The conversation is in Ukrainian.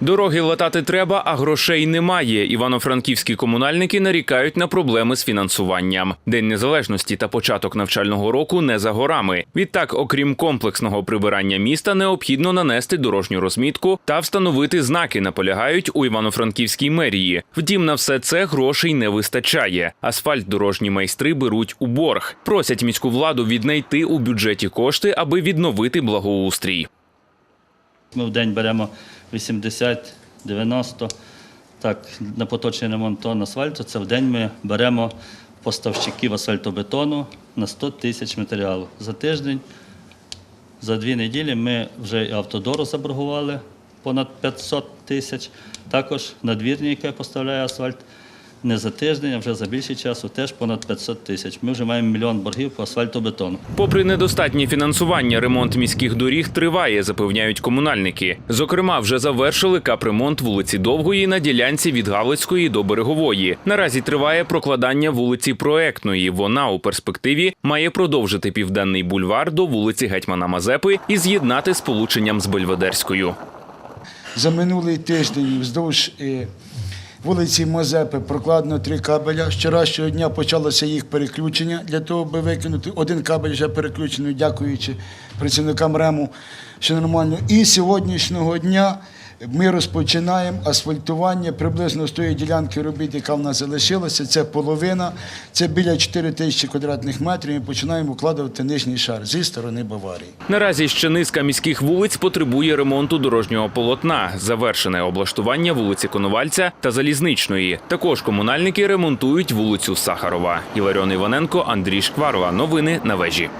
Дороги латати треба, а грошей немає. Івано-франківські комунальники нарікають на проблеми з фінансуванням. День незалежності та початок навчального року не за горами. Відтак, окрім комплексного прибирання міста, необхідно нанести дорожню розмітку та встановити знаки. Наполягають у івано-франківській мерії. Втім, на все це грошей не вистачає. Асфальт дорожні майстри беруть у борг. Просять міську владу віднайти у бюджеті кошти, аби відновити благоустрій. Ми в день беремо 80-90. Так, на поточний ремонт тонн асфальту. Це в день ми беремо поставщиків асфальтобетону на 100 тисяч матеріалу. За тиждень, за дві неділі ми вже і автодору заборгували понад 500 тисяч. Також надвірні, яке поставляє асфальт, не за тиждень, а вже за більший часу, теж понад 500 тисяч. Ми вже маємо мільйон боргів по асфальтобетону. Попри недостатнє фінансування, ремонт міських доріг триває, запевняють комунальники. Зокрема, вже завершили капремонт вулиці Довгої на ділянці від Галицької до Берегової. Наразі триває прокладання вулиці Проектної. Вона у перспективі має продовжити південний бульвар до вулиці Гетьмана Мазепи і з'єднати сполученням з Бельведерською. За минулий тиждень вздовж е, вулиці Мазепи прокладено три кабеля. Вчорашнього дня почалося їх переключення для того, аби викинути. Один кабель вже переключений, дякуючи працівникам РЕМу, що нормально. І сьогоднішнього дня ми розпочинаємо асфальтування приблизно з тої ділянки робіт, яка в нас залишилася. Це половина, це біля 4 тисячі квадратних метрів. Ми починаємо укладувати нижній шар зі сторони Баварії. Наразі ще низка міських вулиць потребує ремонту дорожнього полотна, завершене облаштування вулиці Коновальця та Залізничної. Також комунальники ремонтують вулицю Сахарова. Іларіон Іваненко, Андрій Шкварова. Новини на вежі.